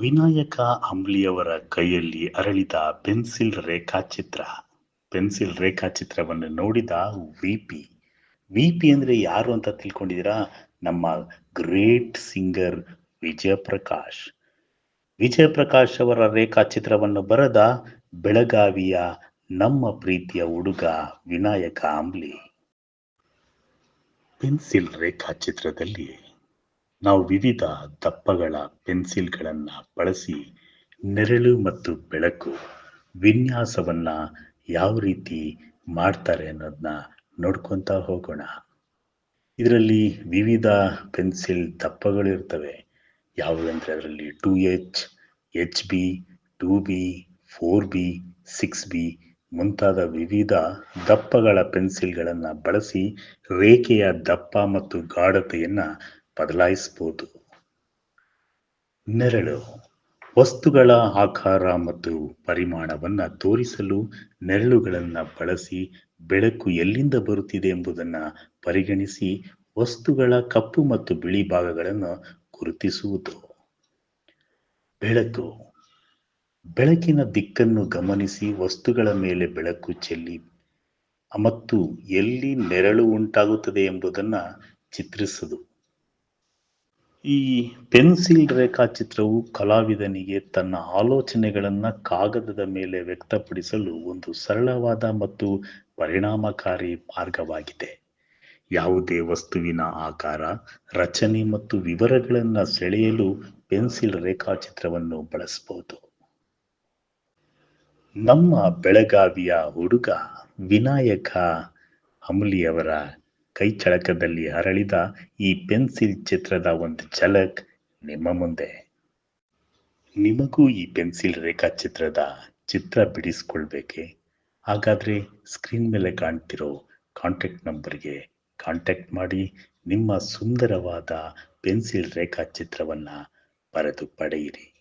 ವಿನಾಯಕ ಅಂಬ್ಲಿಯವರ ಕೈಯಲ್ಲಿ ಅರಳಿದ ಪೆನ್ಸಿಲ್ ರೇಖಾಚಿತ್ರ. ಪೆನ್ಸಿಲ್ ರೇಖಾಚಿತ್ರವನ್ನು ನೋಡಿದ ವಿ ಪಿ. ವಿ ಪಿ ಅಂದರೆ ಯಾರು ಅಂತ ತಿಳ್ಕೊಂಡಿದ್ದೀರಾ? ನಮ್ಮ ಗ್ರೇಟ್ ಸಿಂಗರ್ ವಿಜಯ ಪ್ರಕಾಶ್ ವಿಜಯ ಪ್ರಕಾಶ್ ಅವರ ರೇಖಾಚಿತ್ರವನ್ನು ಬರೆದ ಬೆಳಗಾವಿಯ ನಮ್ಮ ಪ್ರೀತಿಯ ಹುಡುಗ ವಿನಾಯಕ ಅಂಬ್ಲಿ. ಪೆನ್ಸಿಲ್ ರೇಖಾಚಿತ್ರದಲ್ಲಿ ನಾವು ವಿವಿಧ ದಪ್ಪಗಳ ಪೆನ್ಸಿಲ್ಗಳನ್ನು ಬಳಸಿ ನೆರಳು ಮತ್ತು ಬೆಳಕು ವಿನ್ಯಾಸವನ್ನು ಯಾವ ರೀತಿ ಮಾಡ್ತಾರೆ ಅನ್ನೋದನ್ನ ನೋಡ್ಕೊತಾ ಹೋಗೋಣ. ಇದರಲ್ಲಿ ವಿವಿಧ ಪೆನ್ಸಿಲ್ ದಪ್ಪಗಳಿರ್ತವೆ ಯಾವುದಂದ್ರೆ ಅದರಲ್ಲಿ two H H B, two B, four B, six B ಮುಂತಾದ ವಿವಿಧ ದಪ್ಪಗಳ ಪೆನ್ಸಿಲ್ಗಳನ್ನು ಬಳಸಿ ರೇಖೆಯ ದಪ್ಪ ಮತ್ತು ಗಾಢತೆಯನ್ನು ಬದಲಾಯಿಸಬಹುದು. ನೆರಳು. ವಸ್ತುಗಳ ಆಕಾರ ಮತ್ತು ಪರಿಮಾಣವನ್ನು ತೋರಿಸಲು ನೆರಳುಗಳನ್ನು ಬಳಸಿ ಬೆಳಕು ಎಲ್ಲಿಂದ ಬರುತ್ತಿದೆ ಎಂಬುದನ್ನು ಪರಿಗಣಿಸಿ ವಸ್ತುಗಳ ಕಪ್ಪು ಮತ್ತು ಬಿಳಿ ಭಾಗಗಳನ್ನು ಗುರುತಿಸುವುದು. ಬೆಳಕು. ಬೆಳಕಿನ ದಿಕ್ಕನ್ನು ಗಮನಿಸಿ ವಸ್ತುಗಳ ಮೇಲೆ ಬೆಳಕು ಚೆಲ್ಲಿ ಮತ್ತು ಎಲ್ಲಿ ನೆರಳು ಉಂಟಾಗುತ್ತದೆ ಎಂಬುದನ್ನು ಚಿತ್ರಿಸುವುದು ಈ ಪೆನ್ಸಿಲ್ ರೇಖಾಚಿತ್ರವು ಕಲಾವಿದನಿಗೆ ತನ್ನ ಆಲೋಚನೆಗಳನ್ನು ಕಾಗದದ ಮೇಲೆ ವ್ಯಕ್ತಪಡಿಸಲು ಒಂದು ಸರಳವಾದ ಮತ್ತು ಪರಿಣಾಮಕಾರಿ ಮಾರ್ಗವಾಗಿದೆ. ಯಾವುದೇ ವಸ್ತುವಿನ ಆಕಾರ, ರಚನೆ ಮತ್ತು ವಿವರಗಳನ್ನು ಸೆಳೆಯಲು ಪೆನ್ಸಿಲ್ ರೇಖಾಚಿತ್ರವನ್ನು ಬಳಸಬಹುದು. ನಮ್ಮ ಬೆಳಗಾವಿಯ ಹುಡುಗ ವಿನಾಯಕ ಅಂಬ್ಲಿಯವರ ಕೈ ಚಳಕದಲ್ಲಿ ಅರಳಿದ ಈ ಪೆನ್ಸಿಲ್ ಚಿತ್ರದ ಒಂದು ಝಲಕ್ ನಿಮ್ಮ ಮುಂದೆ. ನಿಮಗೂ ಈ ಪೆನ್ಸಿಲ್ ರೇಖಾಚಿತ್ರದ ಚಿತ್ರ ಬಿಡಿಸ್ಕೊಳ್ಬೇಕೆ? ಹಾಗಾದರೆ ಸ್ಕ್ರೀನ್ ಮೇಲೆ ಕಾಣ್ತಿರೋ ಕಾಂಟ್ಯಾಕ್ಟ್ ನಂಬರ್ಗೆ ಕಾಂಟ್ಯಾಕ್ಟ್ ಮಾಡಿ ನಿಮ್ಮ ಸುಂದರವಾದ ಪೆನ್ಸಿಲ್ ರೇಖಾಚಿತ್ರವನ್ನು ಬರೆದು ಪಡೆಯಿರಿ.